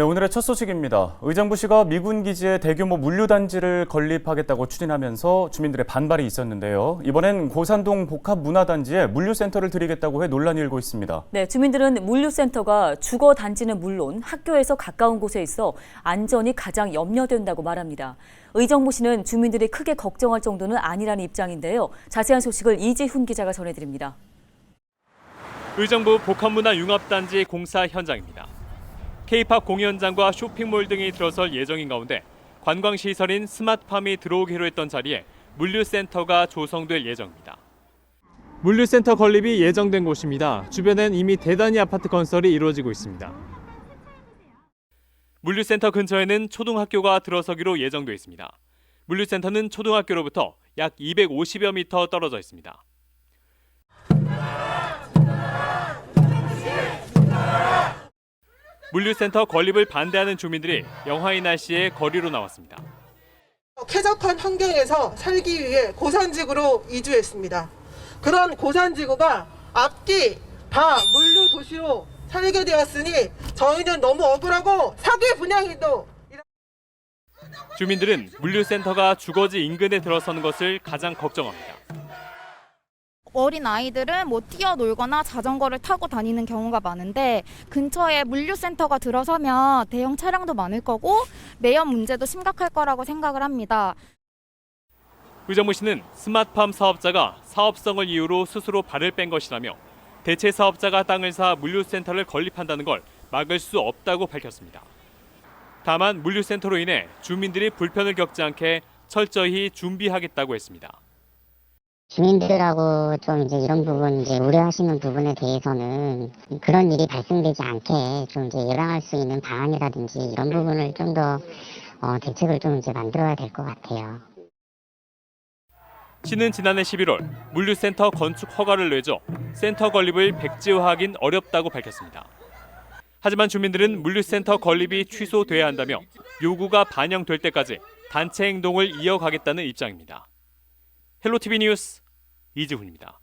네, 오늘의 첫 소식입니다. 의정부시가 미군 기지에 대규모 물류 단지를 건립하겠다고 추진하면서 주민들의 반발이 있었는데요. 이번엔 고산동 복합 문화단지에 물류센터를 들이겠다고 해 논란이 일고 있습니다. 네, 주민들은 물류센터가 주거 단지는 물론 학교에서 가까운 곳에 있어 안전이 가장 염려된다고 말합니다. 의정부시는 주민들이 크게 걱정할 정도는 아니라는 입장인데요. 자세한 소식을 이지훈 기자가 전해드립니다. 의정부 복합문화 융합단지 공사 현장입니다. K-팝 공연장과 쇼핑몰 등이 들어설 예정인 가운데 관광 시설인 스마트팜이 들어오기로 했던 자리에 물류센터가 조성될 예정입니다. 물류센터 건립이 예정된 곳입니다. 주변엔 이미 대단위 아파트 건설이 이루어지고 있습니다. 물류센터 근처에는 초등학교가 들어서기로 예정돼 있습니다. 물류센터는 초등학교로부터 약 250여 미터 떨어져 있습니다. 물류센터 건립을 반대하는 주민들이 영하의 날씨에 거리로 나왔습니다. 쾌적한 환경에서 살기 위해 고산지구로 이주했습니다. 그런 고산지구가 앞뒤 다 물류 도시로 살게 되었으니 저희는 너무 억울하고 사기 분양이도 주민들은 물류센터가 주거지 인근에 들어서는 것을 가장 걱정합니다. 어린 아이들은 뭐 뛰어놀거나 자전거를 타고 다니는 경우가 많은데 근처에 물류센터가 들어서면 대형 차량도 많을 거고 매연 문제도 심각할 거라고 생각을 합니다. 의정부시는 스마트팜 사업자가 사업성을 이유로 스스로 발을 뺀 것이라며 대체 사업자가 땅을 사 물류센터를 건립한다는 걸 막을 수 없다고 밝혔습니다. 다만 물류센터로 인해 주민들이 불편을 겪지 않게 철저히 준비하겠다고 했습니다. 주민들하고 좀 이제 이런 부분 이제 우려하시는 부분에 대해서는 그런 일이 발생되지 않게 좀 이제 예방할 수 있는 방안이라든지 이런 부분을 좀 더 어, 대책을 좀 이제 만들어야 될 것 같아요. 시는 지난해 11월 물류센터 건축 허가를 내줘 센터 건립을 백지화하긴 어렵다고 밝혔습니다. 하지만 주민들은 물류센터 건립이 취소돼야 한다며 요구가 반영될 때까지 단체 행동을 이어가겠다는 입장입니다. 헬로티비 뉴스 이지훈입니다.